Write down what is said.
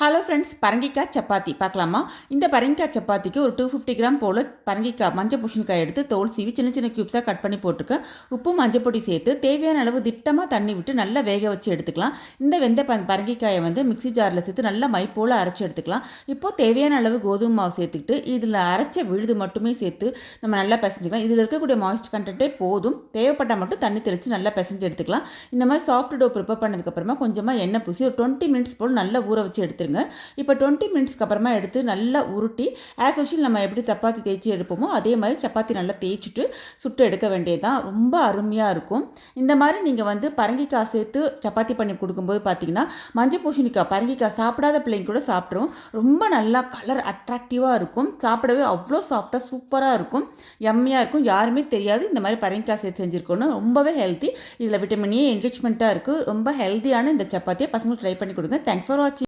Hello friends பரங்கிக்காய் சப்பாத்தி. பார்க்கலாமா? இந்த பரங்கிக்காய் சப்பாத்திக்கு ஒரு டூ ஃபிஃப்டி கிராம் போல் பரங்கிக்காய் மஞ்சள் பூஷணிக்காய் எடுத்து தோல் சீவி சின்ன சின்ன க்யூப்ஸாக கட் பண்ணி போட்டிருக்கேன். உப்பு மஞ்சள் பொடி சேர்த்து தேவையான அளவு திட்டமாக தண்ணி விட்டு நல்லா வேக வச்சு எடுத்துக்கலாம். இந்த வெந்த ப பரங்கிக்காயை வந்து மிக்ஸி ஜாரில் சேர்த்து நல்லா மை போல் அரைச்சி எடுத்துக்கலாம். இப்போது தேவையான அளவு கோதுமை மாவு சேர்த்துக்கிட்டு இதில் அரைச்ச விழுது மட்டுமே சேர்த்து நம்ம நல்லா பிசைஞ்சிக்கலாம். இதில் இருக்கக்கூடிய மாய்ஸ்ட் கண்டென்ட்டே போதும். தேவைப்பட்டால் மட்டும் தண்ணி தெளித்து நல்லா பிசைஞ்சு எடுத்துக்கலாம். இந்த மாதிரி சாஃப்ட் டோ ப்ரிப்பேர் பண்ணதுக்கப்புறமா கொஞ்சமாக எண்ணெய் பூசி ஒரு டுவெண்ட்டி மினிட்ஸ் போல் நல்லா ஊற வச்சு எடுத்து எடுத்துருங்க. இப்போ டுவெண்ட்டி மினிட்ஸ்க்கு அப்புறமா எடுத்து நல்லா உருட்டி ஆஸ் யூஷுவல் நம்ம எப்படி சப்பாத்தி தேய்ச்சி எடுப்போமோ அதே மாதிரி சப்பாத்தி நல்லா தேய்ச்சிட்டு சுட்டு எடுக்க வேண்டியதுதான். ரொம்ப அருமையாக இருக்கும். இந்த மாதிரி நீங்கள் வந்து பரங்கிக்காய் சேர்த்து சப்பாத்தி பண்ணி கொடுக்கும்போது பார்த்தீங்கன்னா மஞ்சள் பூசணிக்காய் பரங்கிக்காய் சாப்பிடாத பிள்ளைங்க கூட சாப்பிட்ரும் ரொம்ப நல்லா கலர் அட்ராக்டிவாக இருக்கும். சாப்பிடவே அவ்வளோ சாஃப்டாக சூப்பராக இருக்கும். எம்மையாக இருக்கும். யாருமே தெரியாது இந்த மாதிரி பரங்கிக்காய் சேர்த்து செஞ்சுருக்கோன்னு ரொம்பவே ஹெல்த்தி இதில் விட்டமின் ஏ என்ரிச்மெண்ட்டாக இருக்குது ரொம்ப ஹெல்த்தியான இந்த சப்பாத்தியை பசங்களுக்கு ட்ரை பண்ணி கொடுங்க. தேங்க்ஸ் ஃபார் வாட்சிங்